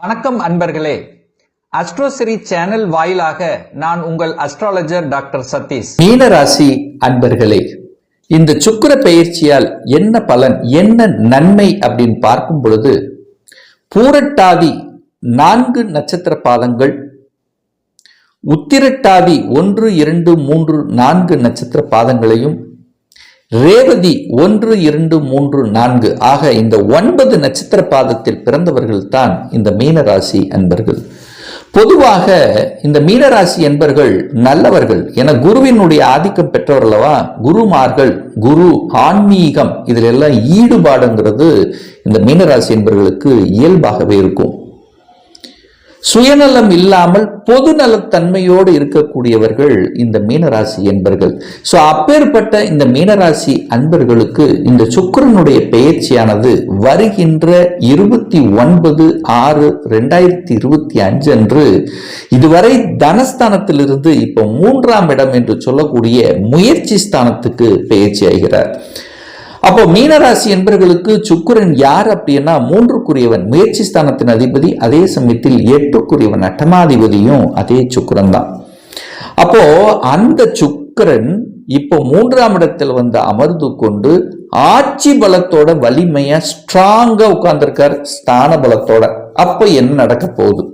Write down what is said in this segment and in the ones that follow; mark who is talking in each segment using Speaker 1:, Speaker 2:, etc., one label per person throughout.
Speaker 1: வணக்கம் அன்பர்களே. அஸ்ட்ரோசிரி சேனல் வாயிலாக நான் உங்கள் அஸ்ட்ராலஜர் டாக்டர் சதீஷ்.
Speaker 2: மீனராசி அன்பர்களே இந்த சுக்கிர பயிற்சியால் என்ன பலன் என்ன நன்மை அப்படின்னு பார்க்கும் பொழுது பூரட்டாதி நான்கு நட்சத்திர பாதங்கள் உத்திரட்டாதி ஒன்று இரண்டு மூன்று நான்கு நட்சத்திர பாதங்களையும் ரேவதி ஒன்று இரண்டு மூன்று நான்கு. ஆக இந்த ஒன்பது நட்சத்திர பாதத்தில் பிறந்தவர்கள் தான் இந்த மீனராசி அன்பர்கள். பொதுவாக இந்த மீனராசி என்பர்கள் நல்லவர்கள். என குருவினுடைய ஆதிக்கம் பெற்றவர்களவா குருமார்கள் குரு ஆன்மீகம் இதில் எல்லாம் ஈடுபாடுங்கிறது இந்த மீனராசி என்பர்களுக்கு இயல்பாகவே இருக்கும். சுயநலம் இல்லாமல் பொது நலத்தன்மையோடு இருக்கக்கூடியவர்கள் இந்த மீனராசி என்பர்கள். ஸோ அப்பேற்பட்ட இந்த மீனராசி அன்பர்களுக்கு இந்த சுக்கரனுடைய பெயர்ச்சியானது வருகின்ற இருபத்தி ஒன்பது ஆறு ரெண்டாயிரத்தி இருபத்தி அஞ்சு அன்று இதுவரை தனஸ்தானத்திலிருந்து இப்போ மூன்றாம் இடம் என்று சொல்லக்கூடிய முயற்சி ஸ்தானத்துக்கு பெயர்ச்சி ஆகிறார். அப்போ மீனராசி என்பவர்களுக்கு சுக்கிரன் யார் அப்படின்னா மூன்றுக்குரியவன். முயற்சி ஸ்தானத்தின் அதிபதி அதே சமயத்தில் எட்டுக்குரியவன். அட்டமாதிபதியும் அதே சுக்கிரன் தான் அப்போ அந்த சுக்கிரன் இப்போ மூன்றாம் இடத்தில் வந்து அமர்ந்து கொண்டு ஆட்சி பலத்தோட வலிமையா ஸ்ட்ராங்கா உட்கார்ந்துருக்கார். ஸ்தான பலத்தோட. அப்ப என்ன நடக்க போகுது?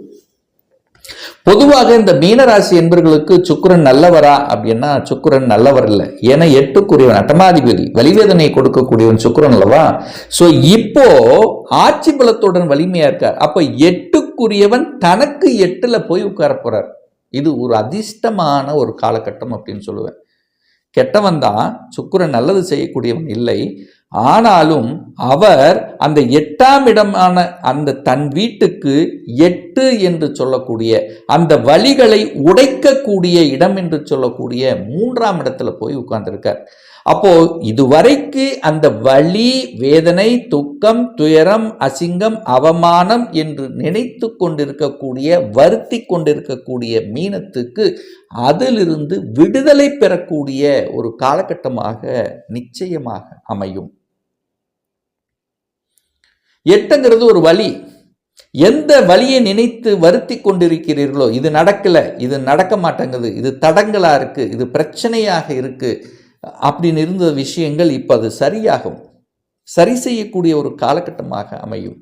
Speaker 2: பொதுவாக இந்த மீனராசி என்பவர்களுக்கு சுக்கிரன் நல்லவரா அப்படின்னா சுக்கிரன் நல்லவர் இல்லை. ஏன்னா எட்டுக்குரியவன் அட்டமாதிபதி வலிவேதனை கொடுக்கக்கூடியவன் சுக்கிரன் அல்லவா? ஸோ இப்போ ஆட்சி பலத்துடன் வலிமையா இருக்கார். அப்ப எட்டுக்குரியவன் தனக்கு எட்டுல போய் உட்கார போறார். இது ஒரு அதிர்ஷ்டமான ஒரு காலகட்டம் அப்படின்னு சொல்லுவேன். கெட்டவன் தான் சுக்கிரன் நல்லது செய்யக்கூடியவன் இல்லை. ஆனாலும் அவர் அந்த எட்டாம் இடமான அந்த தன் வீட்டுக்கு எட்டு என்று சொல்லக்கூடிய அந்த வழிகளை உடைக்கக்கூடிய இடம் என்று சொல்லக்கூடிய மூன்றாம் இடத்துல போய் உட்கார்ந்துருக்கார். அப்போ இதுவரைக்கு அந்த வலி வேதனை துக்கம் துயரம் அசிங்கம் அவமானம் என்று நினைத்து கொண்டிருக்கக்கூடிய வருத்தி கொண்டிருக்கக்கூடிய மீனத்துக்கு அதிலிருந்து விடுதலை பெறக்கூடிய ஒரு காலகட்டமாக நிச்சயமாக அமையும். எட்டுங்கிறது ஒரு வழி எந்த வழியை நினைத்து வருத்தி கொண்டிருக்கிறீர்களோ இது நடக்கல இது நடக்க மாட்டேங்குது இது தடங்களா இருக்கு இது பிரச்சனையாக இருக்கு அப்படின்னு இருந்த விஷயங்கள் இப்போ அது சரியாகும். சரி செய்யக்கூடிய ஒரு காலகட்டமாக அமையும்.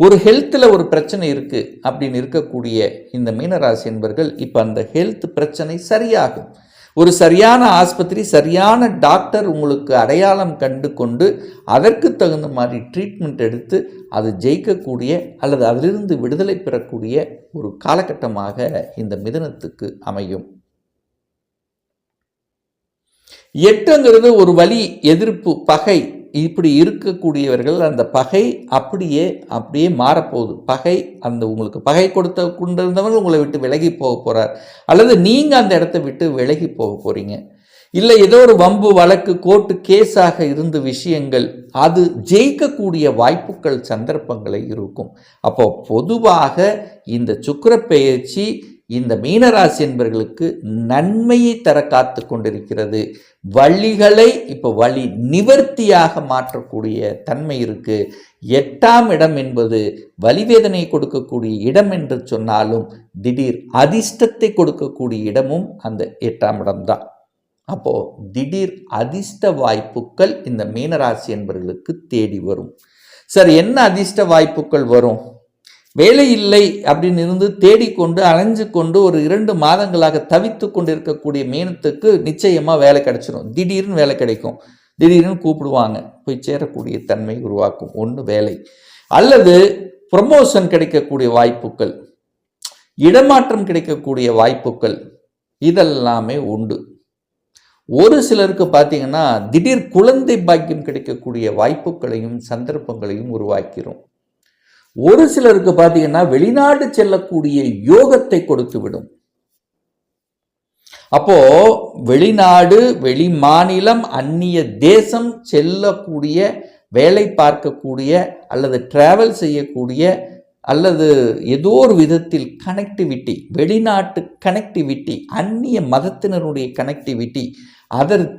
Speaker 2: ஒரு ஹெல்த்தில் ஒரு பிரச்சனை இருக்குது அப்படின்னு இருக்கக்கூடிய இந்த மீனராசி என்பர்கள் இப்போ அந்த ஹெல்த் பிரச்சனை சரியாகும். ஒரு சரியான ஆஸ்பத்திரி சரியான டாக்டர் உங்களுக்கு அடையாளம் கண்டு கொண்டு அதற்கு தகுந்த மாதிரி ட்ரீட்மெண்ட் எடுத்து அது ஜெயிக்கக்கூடிய அல்லது அதிலிருந்து விடுதலை பெறக்கூடிய ஒரு காலகட்டமாக இந்த மிதனத்துக்கு அமையும். எட்டுங்கிறது ஒரு வழி எதிர்ப்பு பகை. இப்படி இருக்கக்கூடியவர்கள் அந்த பகை அப்படியே அப்படியே மாறப்போகுது. பகை அந்த உங்களுக்கு பகை கொடுத்த கொண்டிருந்தவங்க உங்களை விட்டு விலகி போக போகிறார் அல்லது நீங்கள் அந்த இடத்த விட்டு விலகி போக போகிறீங்க இல்லை ஏதோ ஒரு வம்பு வழக்கு கோர்ட்டு கேஸாக இருந்த விஷயங்கள் அது ஜெயிக்கக்கூடிய வாய்ப்புகள் சந்தர்ப்பங்களை இருக்கும். அப்போ பொதுவாக இந்த சுக்கர பயிற்சி இந்த மீனராசி என்பவர்களுக்கு நன்மையை தர காத்து கொண்டிருக்கிறது. வழிகளை இப்போ வழி நிவர்த்தியாக மாற்றக்கூடிய தன்மை இருக்கு. எட்டாம் இடம் என்பது வலிவேதனை கொடுக்கக்கூடிய இடம் என்று சொன்னாலும் திடீர் அதிர்ஷ்டத்தை கொடுக்கக்கூடிய இடமும் அந்த எட்டாம் இடம்தான் அப்போ திடீர் அதிர்ஷ்ட வாய்ப்புகள் இந்த மீனராசி என்பவர்களுக்கு தேடி வரும். சார் என்ன அதிர்ஷ்ட வாய்ப்புகள் வரும்? வேலை இல்லை அப்படின்னு இருந்து தேடிக்கொண்டு அலைஞ்சு கொண்டு ஒரு இரண்டு மாதங்களாக தவித்து கொண்டு இருக்கக்கூடிய மீனத்துக்கு நிச்சயமாக வேலை கிடைச்சிடும் திடீர்னு வேலை கிடைக்கும். திடீர்னு கூப்பிடுவாங்க. போய் சேரக்கூடிய தன்மை உருவாக்கும். ஒன்று வேலை. அல்லது ப்ரமோஷன் கிடைக்கக்கூடிய வாய்ப்புகள். இடமாற்றம் கிடைக்கக்கூடிய வாய்ப்புகள். இதெல்லாமே உண்டு. ஒரு சிலருக்கு பார்த்தீங்கன்னா திடீர் குழந்தை பாக்கியம் கிடைக்கக்கூடிய வாய்ப்புகளையும் சந்தர்ப்பங்களையும் உருவாக்கிறோம் ஒரு சிலருக்கு பார்த்தீங்கன்னா வெளிநாடு செல்லக்கூடிய யோகத்தை கொடுத்து விடும். அப்போ வெளிநாடு வெளி மாநிலம் அந்நிய தேசம் செல்லக்கூடிய வேலை பார்க்கக்கூடிய அல்லது டிராவல் செய்யக்கூடிய அல்லது ஏதோ ஒரு விதத்தில் கனெக்டிவிட்டி வெளிநாட்டு கனெக்டிவிட்டி அந்நிய மதத்தினருடைய கனெக்டிவிட்டி அதர்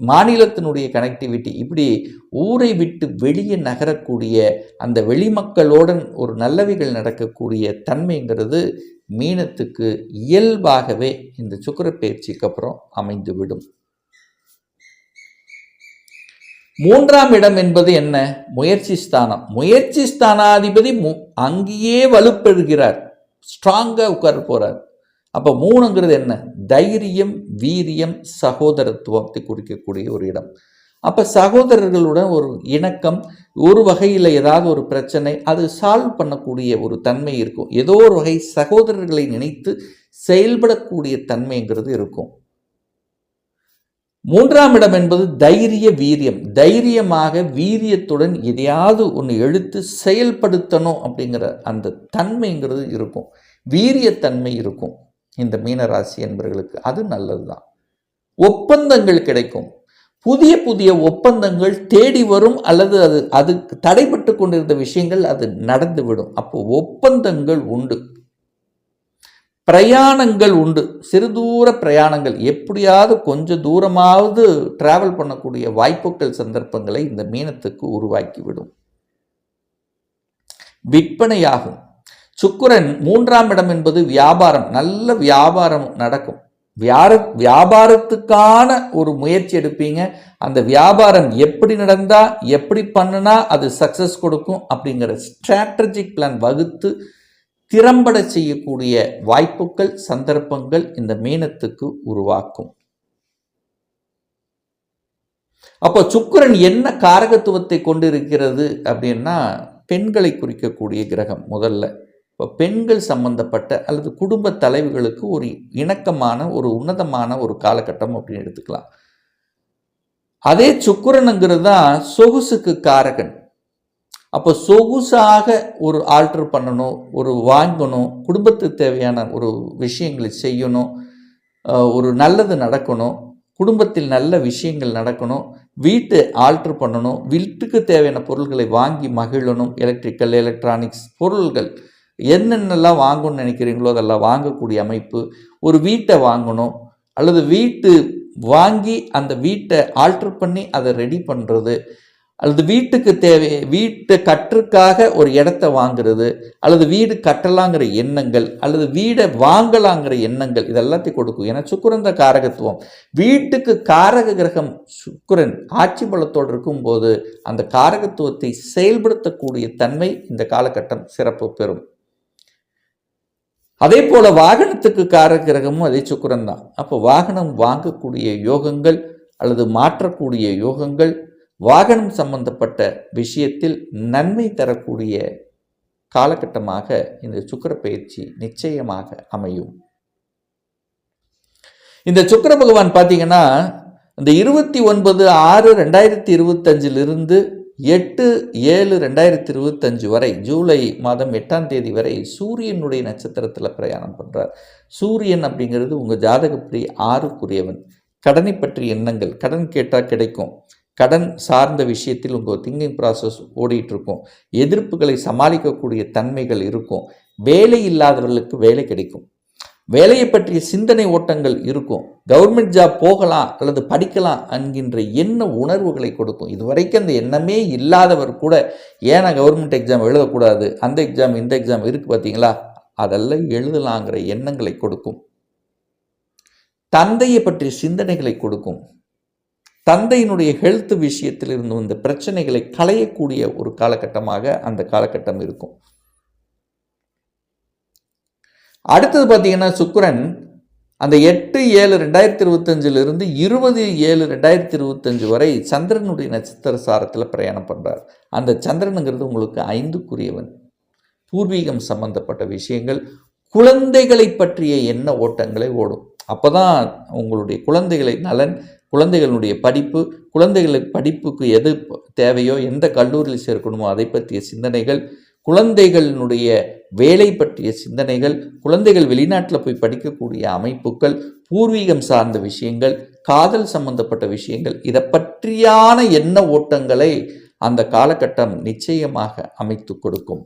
Speaker 2: மாநிலத்தினுடைய கனெக்டிவிட்டி இப்படி ஊரை விட்டு வெளியே நகரக்கூடிய அந்த வெளிமக்களுடன் ஒரு நல்லவைகள் நடக்கக்கூடிய தன்மைங்கிறது மீனத்துக்கு இயல்பாகவே இந்த சுக்கிர பயிற்சிக்கு அப்புறம் அமைந்துவிடும். மூன்றாம் இடம் என்பது என்ன? முயற்சி ஸ்தானம். முயற்சி ஸ்தானாதிபதி மு- அங்கேயே வலுப்பெறுகிறார். ஸ்ட்ராங்காக உட்கார போகிறார் அப்போ மூணுங்கிறது என்ன? தைரியம் வீரியம் சகோதரத்துவத்தை குறிக்கக்கூடிய ஒரு இடம். அப்போ சகோதரர்களுடன் ஒரு இணக்கம் ஒரு வகையில் ஏதாவது ஒரு பிரச்சனை அது சால்வ் பண்ணக்கூடிய ஒரு தன்மை இருக்கும். ஏதோ ஒரு வகை சகோதரர்களை நினைத்து செயல்படக்கூடிய தன்மைங்கிறது இருக்கும். மூன்றாம் இடம் என்பது தைரிய வீரியம். தைரியமாக வீரியத்துடன் எதையாவது ஒன்று எழுத்து செயல்படுத்தணும் அப்படிங்கிற அந்த தன்மைங்கிறது இருக்கும். வீரியத்தன்மை இருக்கும். இந்த மீனராசி என்பவர்களுக்கு அது நல்லதுதான். ஒப்பந்தங்கள் கிடைக்கும். புதிய புதிய ஒப்பந்தங்கள் தேடி வரும் அல்லது அது அதுக்கு தடைபட்டு கொண்டிருந்த விஷயங்கள் அது நடந்துவிடும். அப்போ ஒப்பந்தங்கள் உண்டு. பிரயாணங்கள் உண்டு. சிறு தூர பிரயாணங்கள். எப்படியாவது கொஞ்சம் தூரமாவது டிராவல் பண்ணக்கூடிய வாய்ப்புகள் சந்தர்ப்பங்களை இந்த மீனத்துக்கு உருவாக்கிவிடும். விற்பனையாகும். சுக்கரன் மூன்றாம் இடம் என்பது வியாபாரம். நல்ல வியாபாரம் நடக்கும். வியார வியாபாரத்துக்கான ஒரு முயற்சி எடுப்பீங்க. அந்த வியாபாரம் எப்படி நடந்தால் எப்படி பண்ணுனா அது சக்ஸஸ் கொடுக்கும் அப்படிங்கிற ஸ்ட்ராட்டஜிக் பிளான் வகுத்து திறம்பட செய்யக்கூடிய வாய்ப்புகள் சந்தர்ப்பங்கள் இந்த மீனத்துக்கு உருவாக்கும். அப்போ சுக்கரன் என்ன காரகத்துவத்தை கொண்டிருக்கிறது அப்படின்னா பெண்களை குறிக்கக்கூடிய கிரகம் முதல்ல. இப்போ பெண்கள் சம்பந்தப்பட்ட அல்லது குடும்ப தலைவுகளுக்கு ஒரு இணக்கமான ஒரு உன்னதமான ஒரு காலகட்டம் அப்படின்னு எடுத்துக்கலாம். அதே சுக்கிரனுங்கிறது தான் சொகுசுக்கு காரகன். அப்போ சொகுசாக ஒரு ஆல்டர் பண்ணணும் ஒரு வாங்கணும் குடும்பத்துக்கு தேவையான ஒரு விஷயங்களை செய்யணும் ஒரு நல்லது நடக்கணும் குடும்பத்தில் நல்ல விஷயங்கள் நடக்கணும் வீட்டை ஆல்டர் பண்ணணும் வீட்டுக்கு தேவையான பொருள்களை வாங்கி மகிழணும் எலக்ட்ரிக்கல் எலக்ட்ரானிக்ஸ் பொருள்கள். என்னென்னலாம் வாங்கணும்னு நினைக்கிறீங்களோ அதெல்லாம் வாங்கக்கூடிய அமைப்பு ஒரு வீட்டை வாங்கணும் அல்லது வீட்டு வாங்கி அந்த வீட்டை ஆல்டர் பண்ணி அதை ரெடி பண்ணுறது அல்லது வீட்டுக்கு தேவை வீட்டை கற்றுக்காக ஒரு இடத்த வாங்குறது அல்லது வீடு கட்டலாங்கிற எண்ணங்கள் அல்லது வீடை வாங்கலாங்கிற எண்ணங்கள் இதெல்லாத்தையும் கொடுக்கும். ஏன்னா சுக்கிரந்த காரகத்துவம். வீட்டுக்கு காரக கிரகம் சுக்கிரன் ஆட்சி பலத்தோடு இருக்கும்போது அந்த காரகத்துவத்தை செயல்படுத்தக்கூடிய தன்மை இந்த காலகட்டம் சிறப்பு பெறும். அதே போல வாகனத்துக்கு காரக கிரகமும் அதே சுக்கரன் தான் அப்போ வாகனம் வாங்கக்கூடிய யோகங்கள் அல்லது மாற்றக்கூடிய யோகங்கள் வாகனம் சம்பந்தப்பட்ட விஷயத்தில் நன்மை தரக்கூடிய காலகட்டமாக இந்த சுக்கிர பயிற்சி நிச்சயமாக அமையும். இந்த சுக்கர பகவான் பார்த்தீங்கன்னா இந்த இருபத்தி ஒன்பது ஆறு ரெண்டாயிரத்தி இருபத்தஞ்சிலிருந்து எட்டு ஏழு ரெண்டாயிரத்தி இருபத்தஞ்சு வரை ஜூலை மாதம் எட்டாம் தேதி வரை சூரியனுடைய நட்சத்திரத்தில் பிரயாணம் பண்ணுறார் சூரியன் அப்படிங்கிறது உங்கள் ஜாதகப்படி ஆறுக்குரியவன். கடனை பற்றிய எண்ணங்கள் கடன் கேட்டால் கிடைக்கும். கடன் சார்ந்த விஷயத்தில் உங்கள் திங்கிங் ப்ராசஸ் ஓடிட்டுருக்கும். எதிர்ப்புகளை சமாளிக்கக்கூடிய தன்மைகள் இருக்கும். வேலை இல்லாதவர்களுக்கு வேலை கிடைக்கும். வேலையை பற்றிய சிந்தனை ஓட்டங்கள் இருக்கும். கவர்மெண்ட் ஜாப் போகலாம் அல்லது படிக்கலாம் என்கின்ற எண்ண உணர்வுகளை கொடுக்கும். இதுவரைக்கும் அந்த எண்ணமே இல்லாதவர் கூட ஏன்னா கவர்மெண்ட் எக்ஸாம் எழுதக்கூடாது? அந்த எக்ஸாம் இந்த எக்ஸாம் இருக்குது பார்த்தீங்களா? அதெல்லாம் எழுதலாங்கிற எண்ணங்களை கொடுக்கும். தந்தையை பற்றிய சிந்தனைகளை கொடுக்கும். தந்தையினுடைய ஹெல்த் விஷயத்தில் இருந்து வந்த பிரச்சனைகளை களையக்கூடிய ஒரு காலகட்டமாக அந்த காலகட்டம் இருக்கும். அடுத்தது பார்த்தீங்கன்னா சுக்கரன் அந்த எட்டு ஏழு ரெண்டாயிரத்தி இருபத்தஞ்சிலிருந்து இருபது ஏழு ரெண்டாயிரத்தி இருபத்தஞ்சு வரை சந்திரனுடைய நட்சத்திர சாரத்தில் பிரயாணம் பண்ணுறார் அந்த சந்திரனுங்கிறது உங்களுக்கு ஐந்துக்குரியவன். பூர்வீகம் சம்பந்தப்பட்ட விஷயங்கள் குழந்தைகளை பற்றிய எண்ண ஓட்டங்களை ஓடும். அப்போ தான் உங்களுடைய குழந்தைகளை நலன் குழந்தைகளுடைய படிப்பு குழந்தைகளுக்கு படிப்புக்கு எது தேவையோ எந்த கல்லூரியில் சேர்க்கணுமோ அதை பற்றிய சிந்தனைகள் குழந்தைகளினுடைய வேலை பற்றிய சிந்தனைகள் குழந்தைகள் வெளிநாட்டில் போய் படிக்கக்கூடிய அமைப்புகள் பூர்வீகம் சார்ந்த விஷயங்கள் காதல் சம்பந்தப்பட்ட விஷயங்கள் இதை பற்றியான எண்ண ஓட்டங்களை அந்த காலகட்டம் நிச்சயமாக அமைத்து கொடுக்கும்.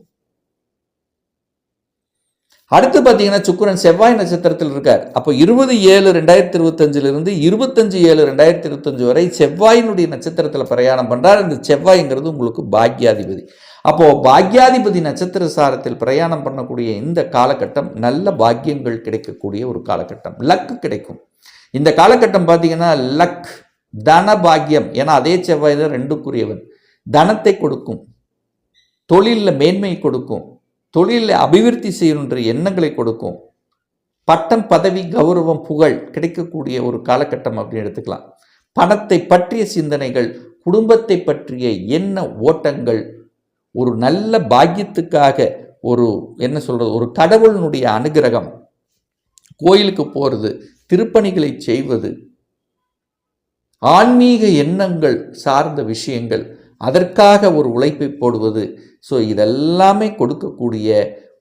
Speaker 2: அடுத்து பார்த்தீங்கன்னா சுக்கரன் செவ்வாய் நட்சத்திரத்தில் இருக்கார். அப்போ இருபது ஏழு ரெண்டாயிரத்தி இருபத்தஞ்சிலிருந்து இருபத்தஞ்சு ஏழு ரெண்டாயிரத்தி இருபத்தஞ்சு வரை செவ்வாயினுடைய நட்சத்திரத்தில் பிரயாணம் பண்ணுறார் இந்த செவ்வாய்ங்கிறது உங்களுக்கு பாக்யாதிபதி. அப்போது பாக்யாதிபதி நட்சத்திர சாரத்தில் பிரயாணம் பண்ணக்கூடிய இந்த காலகட்டம் நல்ல பாக்கியங்கள் கிடைக்கக்கூடிய ஒரு காலகட்டம். லக் கிடைக்கும். இந்த காலகட்டம் பார்த்தீங்கன்னா லக் தன பாக்கியம். ஏன்னா அதே செவ்வாய் தான் ரெண்டுக்குரியவன். தனத்தை கொடுக்கும். தொழிலில் மேன்மை கொடுக்கும். தொழிலில் அபிவிருத்தி செய்யணுன்ற எண்ணங்களை கொடுக்கும். பட்டம் பதவி கௌரவம் புகழ் கிடைக்கக்கூடிய ஒரு காலகட்டம் அப்படின்னு எடுத்துக்கலாம். பணத்தை பற்றிய சிந்தனைகள் குடும்பத்தை பற்றிய எண்ண ஓட்டங்கள் ஒரு நல்ல பாக்கியத்துக்காக ஒரு என்ன சொல்கிறது ஒரு கடவுளினுடைய அனுகிரகம். கோயிலுக்கு போகிறது திருப்பணிகளை செய்வது ஆன்மீக எண்ணங்கள் சார்ந்த விஷயங்கள் அதற்காக ஒரு உழைப்பை போடுவது. ஸோ இதெல்லாமே கொடுக்கக்கூடிய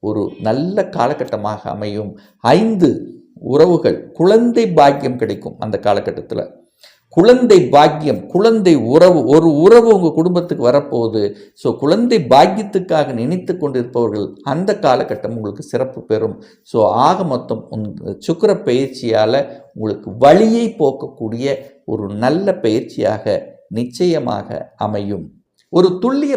Speaker 2: ஒரு நல்ல காலகட்டமாக அமையும். ஐந்து உறவுகள் குழந்தை பாக்கியம் கிடைக்கும் அந்த காலகட்டத்தில். குழந்தை பாக்கியம் குழந்தை உறவு ஒரு உறவு உங்கள் குடும்பத்துக்கு வரப்போகுது. ஸோ குழந்தை பாக்கியத்துக்காக நினைத்து கொண்டிருப்பவர்கள் அந்த காலகட்டம் உங்களுக்கு சிறப்பு பெறும். ஸோ ஆக மொத்தம் சுக்கர சுக்கிர பயிற்சியால் உங்களுக்கு வழியை போக்கக்கூடிய ஒரு நல்ல பயிற்சியாக நிச்சயமாக அமையும். ஒரு துல்லிய